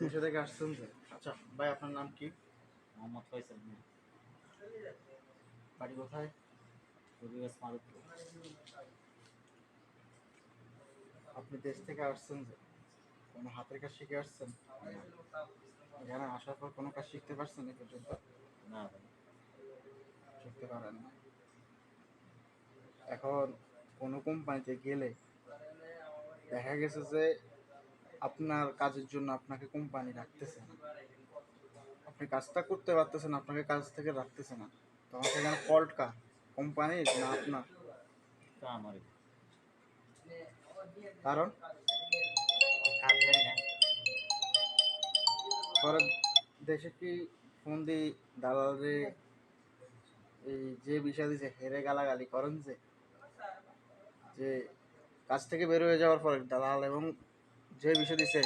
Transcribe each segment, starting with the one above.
দেশে থেকে আসছেন যে। আচ্ছা ভাই আপনার নাম কি? মোহাম্মদ ফয়সাল মিয়া। বাড়ি কোথায়? মারুতপুর আপনি দেশ থেকে আসছেন যে। কোনো হাতের কাজ শিখে আসছেন? এখানে আসার পর কোনো কাজ শিখতে পারছেন এই পর্যন্ত? না ভাই। শিখতে পারেন না। এখন কোনো কোম্পানিতে গেলে দেখা গেছে যে আপনার কাজের জন্য আপনাকে কোম্পানি রাখতেছে না। আপনি কাজটা করতে পারতেছেন আপনাকে কাজ থেকে রাখতেছে না। তখন সেখানে ফল্ট কার? কোম্পানির না আপনার? তো আমারই। কারণ? কাজ জানি পরে দেশে কি ফোন দিই দালালে এই যে বিষয় দিছে হেরে গালাগালি করেন যে যে কাজ থেকে বের হয়ে যাওয়ার পরে দালাল এবং যে বিষয় দিছে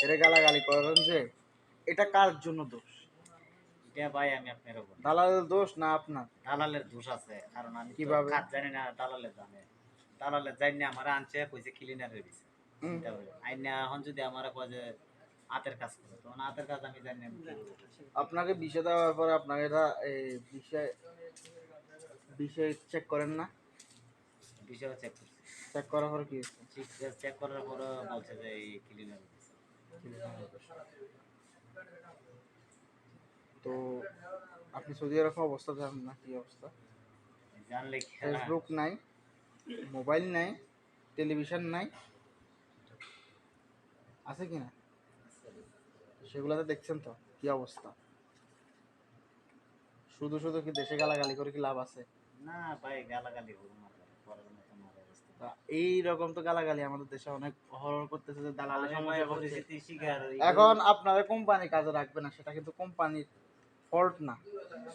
হেরে গালাগালি করেন যে এটা কার জন্য দোষ? এটা ভাই আমি আপনার উপর। দালালের দোষ না আপনার? দালালের দোষ আছে কারণ আমি কীভাবে? কাজ জানি না দালালের জানে। দালালের জানি না আমার আনছে কইছে ক্লিনারের হুম। চিন্তা করে আইনা এখন যদি আমার কয় যে হাতের কাজ করে তখন হাতের কাজ আমি জানি কি। আপনাকে বিষয় দেওয়ার পরে আপনাকে এটা এই বিষয় বিষয় চেক করেন না? বিষয় চেক করছি। চেক করার পর কি চেক করার পর বলছে যে এই ক্লিনার তো আপনি সৌদি আরব অবস্থা জানেন না? কি অবস্থা? জানলে? ফেসবুক নাই মোবাইল নাই টেলিভিশন নাই। আছে কি না? সেগুলোতে দেখছেন তো কি অবস্থা? শুধু শুধু কি দেশে গালাগালি করে কি লাভ আছে? না ভাই গালাগালি করব না ভাই, করার মতো এই রকম তো গালাগালি আমাদের দেশে অনেক হরর করতেছে যে দালালের সময় সময় এখন আপনারা কোম্পানি কাজে রাখবে না সেটা কিন্তু কোম্পানির ফল্ট না।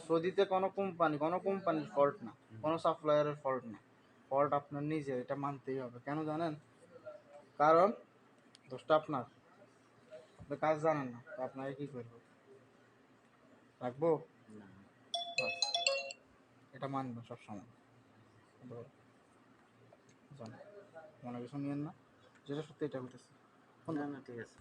সৌদিতে কোনো কোম্পানি কোনো কোম্পানির ফল্ট না কোনো সাপ্লায়ারের ফল্ট না। ফল্ট আপনার নিজে এটা মানতেই হবে। কেন জানেন? কারণ দোষটা আপনার। কাজ জানেন না তো আপনাকে কি করব? রাখব? এটা মানবেন সবসময়। মনে কিছু নিয়েন না। যেটা সত্যি এটা বলতেছি না না ঠিক আছে।